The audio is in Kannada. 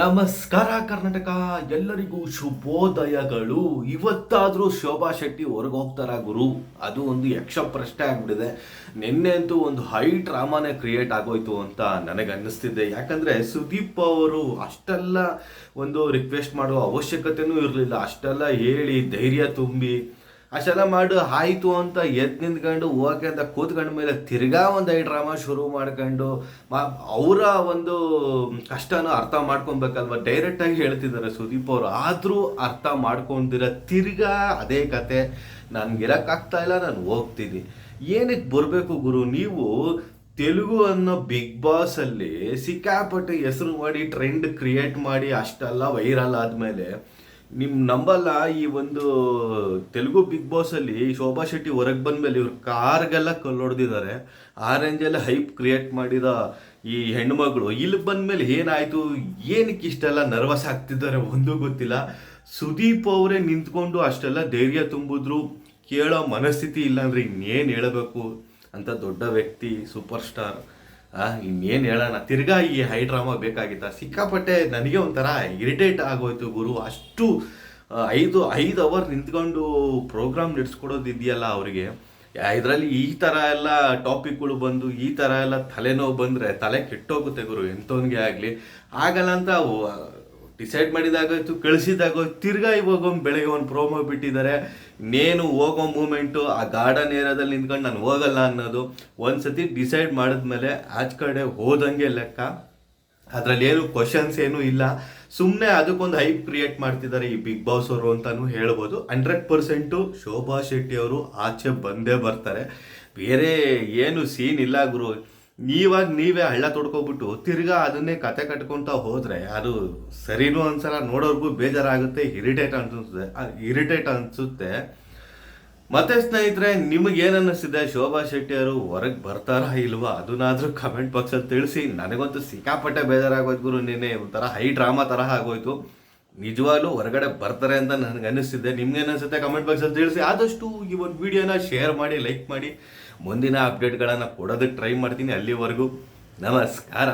ನಮಸ್ಕಾರ ಕರ್ನಾಟಕ, ಎಲ್ಲರಿಗೂ ಶುಭೋದಯಗಳು. ಇವತ್ತಾದರೂ ಶೋಭಾ ಶೆಟ್ಟಿ ಹೊರಗೆ ಹೋಗ್ತಾರ ಗುರು? ಅದು ಒಂದು ಯಕ್ಷ ಪ್ರಶ್ನೆ ಆಗ್ಬಿಟ್ಟಿದೆ. ನಿನ್ನೆ ಅಂತೂ ಒಂದು ಹೈ ಡ್ರಾಮಾನೇ ಕ್ರಿಯೇಟ್ ಆಗೋಯ್ತು ಅಂತ ನನಗೆ ಅನ್ನಿಸ್ತಿದೆ ಯಾಕಂದ್ರೆ ಸುದೀಪ್ ಅವರು ಅಷ್ಟೆಲ್ಲ ಒಂದು ರಿಕ್ವೆಸ್ಟ್ ಮಾಡುವ ಅವಶ್ಯಕತೆನೂ ಇರಲಿಲ್ಲ. ಅಷ್ಟೆಲ್ಲ ಹೇಳಿ ಧೈರ್ಯ ತುಂಬಿ ಅಷ್ಟೆಲ್ಲ ಮಾಡು, ಆಯಿತು ಅಂತ ಎದ್ದು ನಿಂತ್ಕೊಂಡು ಓಕೆ ಅಂತ ಕೂತ್ಕೊಂಡ ಮೇಲೆ ತಿರ್ಗಾ ಒಂದು ಐ ಡ್ರಾಮಾ ಶುರು ಮಾಡ್ಕೊಂಡು ಅವರ ಒಂದು ಕಷ್ಟನ ಅರ್ಥ ಮಾಡ್ಕೊಬೇಕಲ್ವ? ಡೈರೆಕ್ಟಾಗಿ ಹೇಳ್ತಿದ್ದಾರೆ ಸುದೀಪ್ ಅವರು. ಆದರೂ ಅರ್ಥ ಮಾಡ್ಕೊಂಡಿರ ತಿರ್ಗಾ ಅದೇ ಕತೆ. ನನ್ಗಿರಕ್ಕಾಗ್ತಾ ಇಲ್ಲ, ನಾನು ಹೋಗ್ತೀನಿ. ಏನಕ್ಕೆ ಬರಬೇಕು ಗುರು? ನೀವು ತೆಲುಗು ಅನ್ನೋ ಬಿಗ್ ಬಾಸ್ ಅಲ್ಲಿ ಸಿಕ್ಕಾಪಟ್ಟೆ ಹೆಸರು ಮಾಡಿ ಟ್ರೆಂಡ್ ಕ್ರಿಯೇಟ್ ಮಾಡಿ, ಅಷ್ಟೆಲ್ಲ ವೈರಲ್ ಆದ್ಮೇಲೆ ನಿಮ್ ನಂಬಲ್ಲ ಈ ಒಂದು ತೆಲುಗು ಬಿಗ್ ಬಾಸ್ ಅಲ್ಲಿ ಶೋಭಾ ಶೆಟ್ಟಿ ಹೊರಗೆ ಬಂದ್ಮೇಲೆ ಇವ್ರ ಕಾರ್ಗೆಲ್ಲ ಕಲ್ಲೊಡ್ದಿದ್ದಾರೆ. ಆ ರೇಂಜಲ್ಲಿ ಹೈಪ್ ಕ್ರಿಯೇಟ್ ಮಾಡಿದ ಈ ಹೆಣ್ಮಗಳು ಇಲ್ಲಿ ಬಂದ್ಮೇಲೆ ಏನಾಯ್ತು? ಏನಕ್ಕೆ ಇಷ್ಟೆಲ್ಲ ನರ್ವಸ್ ಆಗ್ತಿದ್ದಾರೆ ಒಂದು ಗೊತ್ತಿಲ್ಲ. ಸುದೀಪ್ ಅವರೇ ನಿಂತ್ಕೊಂಡು ಅಷ್ಟೆಲ್ಲ ಧೈರ್ಯ ತುಂಬಿದ್ರು. ಕೇಳೋ ಮನಸ್ಥಿತಿ ಇಲ್ಲ ಅಂದ್ರೆ ಇನ್ನೇನು ಹೇಳಬೇಕು? ಅಂತ ದೊಡ್ಡ ವ್ಯಕ್ತಿ ಸೂಪರ್ ಸ್ಟಾರ್ ಇನ್ನೇನು ಹೇಳೋಣ. ತಿರ್ಗಾ ಈ ಹೈ ಡ್ರಾಮಾ ಬೇಕಾಗಿತ್ತ? ಸಿಕ್ಕಾಪಟ್ಟೆ ನನಗೆ ಒಂಥರ ಇರಿಟೇಟ್ ಆಗೋಯ್ತು ಗುರು. ಅಷ್ಟು ಐದು ಐದು ಅವರ್ ನಿಂತ್ಕೊಂಡು ಪ್ರೋಗ್ರಾಮ್ ನಡೆಸ್ಕೊಡೋದು ಇದೆಯಲ್ಲ ಅವರಿಗೆ. ಇದರಲ್ಲಿ ಈ ಥರ ಎಲ್ಲ ಟಾಪಿಕ್ಗಳು ಬಂದು, ಈ ಥರ ಎಲ್ಲ ತಲೆನೋವು ಬಂದರೆ ತಲೆ ಕೆಟ್ಟೋಗುತ್ತೆ ಗುರು. ಎಂಥವನಿಗೆ ಆಗಲಿ. ಆಗಲ್ಲ ಅಂತ ಡಿಸೈಡ್ ಮಾಡಿದಾಗೋಯ್ತು, ಕಳಿಸಿದಾಗೋಯ್ತು, ತಿರ್ಗಾ ಇವಾಗ ಒಂದು ಬೆಳಗ್ಗೆ ಒಂದು ಪ್ರೋಮೋ ಬಿಟ್ಟಿದ್ದಾರೆ. ನೇನು ಹೋಗೋ ಮೂಮೆಂಟು ಆ ಗಾರ್ಡನ್ ಏರಿಯಾದಲ್ಲಿ ನಿಂತ್ಕೊಂಡು ನಾನು ಹೋಗಲ್ಲ ಅನ್ನೋದು. ಒಂದ್ಸತಿ ಡಿಸೈಡ್ ಮಾಡಿದ್ಮೇಲೆ ಆಚೆ ಕಡೆ ಹೋದಂಗೆ ಲೆಕ್ಕ. ಅದರಲ್ಲಿ ಏನು ಕ್ವಶನ್ಸ್ ಏನು ಇಲ್ಲ. ಸುಮ್ಮನೆ ಅದಕ್ಕೊಂದು ಹೈಪ್ ಕ್ರಿಯೇಟ್ ಮಾಡ್ತಿದ್ದಾರೆ ಈ ಬಿಗ್ ಬಾಸ್ ಅವರು ಅಂತಲೂ ಹೇಳ್ಬೋದು. ಹಂಡ್ರೆಡ್ ಪರ್ಸೆಂಟು ಶೋಭಾ ಶೆಟ್ಟಿ ಅವರು ಆಚೆ ಬಂದೇ ಬರ್ತಾರೆ. ಬೇರೆ ಏನು ಸೀನ್ ಇಲ್ಲ ಗುರು. ನೀವಾಗ ನೀವೇ ಹಳ್ಳ ತೊಡ್ಕೊಬಿಟ್ಟು ತಿರ್ಗಾ ಅದನ್ನೇ ಕತೆ ಕಟ್ಕೊಂತ ಹೋದ್ರೆ ಅದು ಸರಿನೂ ಅನ್ಸಲ್ಲ, ನೋಡೋರ್ಗೂ ಬೇಜಾರಾಗುತ್ತೆ, ಇರಿಟೇಟ್ ಅನ್ಸುತ್ತೆ ಇರಿಟೇಟ್ ಅನ್ಸುತ್ತೆ. ಮತ್ತೆ ಸ್ನೇಹಿತರೆ ನಿಮಗೆ ಏನ್ ಅನ್ನಿಸ್ತಿದೆ ಶೋಭಾ ಶೆಟ್ಟಿ ಅವರು ಹೊರಗೆ ಬರ್ತಾರಾ ಇಲ್ವಾ? ಅದನ್ನಾದ್ರೂ ಕಮೆಂಟ್ ಬಾಕ್ಸಲ್ಲಿ ತಿಳಿಸಿ. ನನಗಂತೂ ಸಿಕ್ಕಾಪಟ್ಟೆ ಬೇಜಾರಾಗೋಯ್ತು ಗುರು, ನಿನ್ನೆ ಒಂಥರ ಹೈ ಡ್ರಾಮಾ ತರಹ ಆಗೋಯ್ತು. ನಿಜವಾಗ್ಲೂ ಹೊರಗಡೆ ಬರ್ತಾರೆ ಅಂತ ನನಗೆ ಅನಿಸ್ತಿದೆ. ನಿಮ್ಗೆ ಅನಿಸುತ್ತೆ ಕಮೆಂಟ್ ಬಾಕ್ಸಲ್ಲಿ ತಿಳಿಸಿ. ಆದಷ್ಟು ಈ ಒಂದು ವಿಡಿಯೋನ ಶೇರ್ ಮಾಡಿ ಲೈಕ್ ಮಾಡಿ. ಮುಂದಿನ ಅಪ್ಡೇಟ್ಗಳನ್ನು ಕೊಡೋದಕ್ಕೆ ಟ್ರೈ ಮಾಡ್ತೀನಿ ಅಲ್ಲಿವರೆಗೂ. ನಮಸ್ಕಾರ.